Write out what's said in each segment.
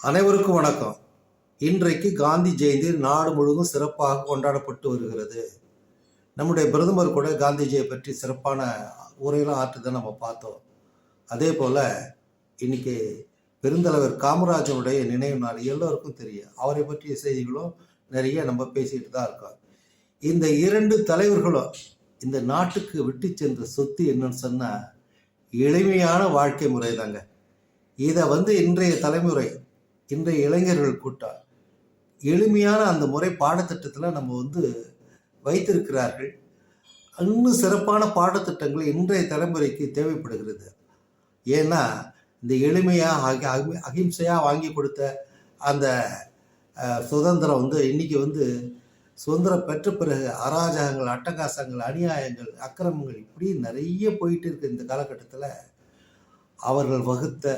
அனைவருக்கும் வணக்கம். இன்றைக்கு காந்தி ஜெயந்தி நாடு முழுவதும் சிறப்பாக கொண்டாடப்பட்டு வருகிறது. நம்முடைய பிரதமர் கூட காந்திஜியை பற்றி சிறப்பான உரையெல்லாம் ஆற்றுதை நம்ம பார்த்தோம். அதே போல் இன்னைக்கு பெருந்தலைவர் காமராஜருடைய நினைவு நாள் எல்லோருக்கும் தெரியும். அவரை பற்றிய செய்திகளும் நிறைய நம்ம பேசிட்டு தான் இருக்கோம். இந்த இரண்டு தலைவர்களும் இந்த நாட்டுக்கு விட்டு சென்ற சொத்து என்னன்னு சொன்னால் எளிமையான வாழ்க்கை முறை தாங்க இதை வந்து இன்றைய தலைமுறை இன்றைய இளைஞர்கள் கூட்டம். எளிமையான அந்த முறை பாடத்திட்டத்தில் நம்ம வந்து வைத்திருக்கிறார்கள். இன்னும் சிறப்பான பாடத்திட்டங்கள் இன்றைய தலைமுறைக்கு தேவைப்படுகிறது. ஏன்னா இந்த எளிமையாக அகி அகி அகிம்சையாக வாங்கி கொடுத்த அந்த சுதந்திரம் வந்து இன்றைக்கி வந்து சுதந்திரம் பெற்ற பிறகு அராஜகங்கள் அட்டகாசங்கள் அநியாயங்கள் அக்கிரமங்கள் இப்படி நிறைய போயிட்டு இருக்கு இந்த காலகட்டத்தில். அவர்கள் வகுத்த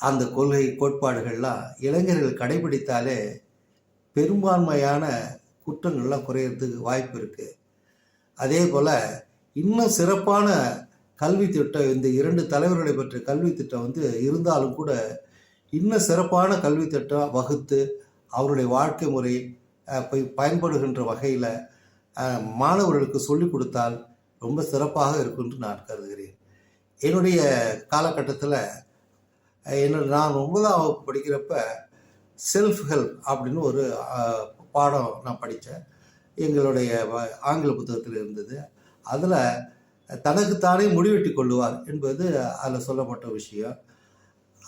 அந்த கொள்கை கோட்பாடுகள்லாம் இளைஞர்கள் கடைபிடித்தாலே பெரும்பான்மையான குற்றங்கள்லாம் குறையிறதுக்கு வாய்ப்பு இருக்குது அதே போல் இன்னும் சிறப்பான கல்வி திட்டம் இந்த இரண்டு தலைவர்களை பற்றிய கல்வி திட்டம் வந்து இருந்தாலும் கூட இன்னும் சிறப்பான கல்வி திட்டம் வகுத்து அவருடைய வாழ்க்கை முறை போய் பயன்படுகின்ற வகையில் மாணவர்களுக்கு சொல்லிக் கொடுத்தால் ரொம்ப சிறப்பாக இருக்கும் என்று நான் கருதுகிறேன். என்னுடைய காலகட்டத்தில் என்னோட நான் ஒன்பதாம் வகுப்பு படிக்கிறப்ப செல்ஃப் ஹெல்ப் அப்படின்னு ஒரு பாடம் நான் படித்தேன். எங்களுடைய வ- ஆங்கில புத்தகத்தில் இருந்தது. அதில் தனக்குத்தானே முடிவெட்டி கொள்ளுவார் என்பது அதில் சொல்லப்பட்ட விஷயம்.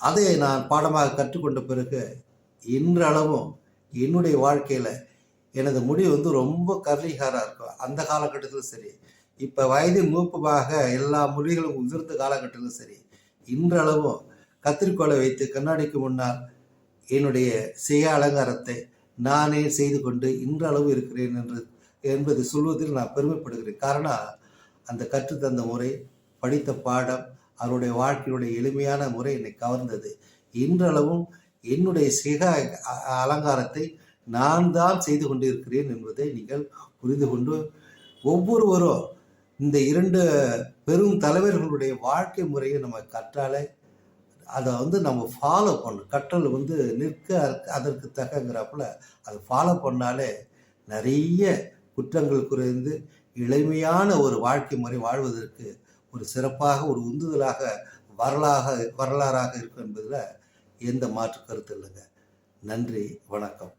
அதை நான் பாடமாக கற்றுக்கொண்ட பிறகு இன்றளவும் என்னுடைய வாழ்க்கையில் எனது முடி வந்து ரொம்ப கர்லிகாராக இருக்கும். அந்த காலகட்டத்திலும் சரி இப்போ வயது மூப்புமாக எல்லா மொழிகளும் உதிர்ந்த காலகட்டத்திலும் சரி இன்றளவும் கத்திரிக்கோலை வைத்து கண்ணாடிக்கு முன்னால் என்னுடைய செய்ய அலங்காரத்தை நானே செய்து கொண்டு இன்றளவு இருக்கிறேன் என்று என்பது சொல்வதில் நான் பெருமைப்படுகிறேன். காரணம் அந்த கற்றுத்தந்த முறை படித்த பாடம் அவருடைய வாழ்க்கையுடைய எளிமையான முறை என்னை கவர்ந்தது. இன்றளவும் என்னுடைய சிக அ- அலங்காரத்தை நான் தான் செய்து கொண்டிருக்கிறேன் என்பதை நீங்கள் புரிந்து கொண்டு ஒவ்வொருவரும் இந்த இரண்டு பெரும் தலைவர்களுடைய வாழ்க்கை முறையை நம்ம கற்றாலே அதை வந்து நம்ம ஃபாலோ பண்ணணும். கற்றல் வந்து நிற்க அதற்கு தக்கங்கிறப்பல அதை ஃபாலோ பண்ணாலே நிறைய குற்றங்கள் குறைந்து எளிமையான ஒரு வாழ்க்கை முறை வாழ்வதற்கு ஒரு சிறப்பாக ஒரு உந்துதலாக வரலாக வரலாறாக இருக்கும் என்பதில் எந்த மாற்று கருத்து இல்லைங்க. நன்றி வணக்கம்.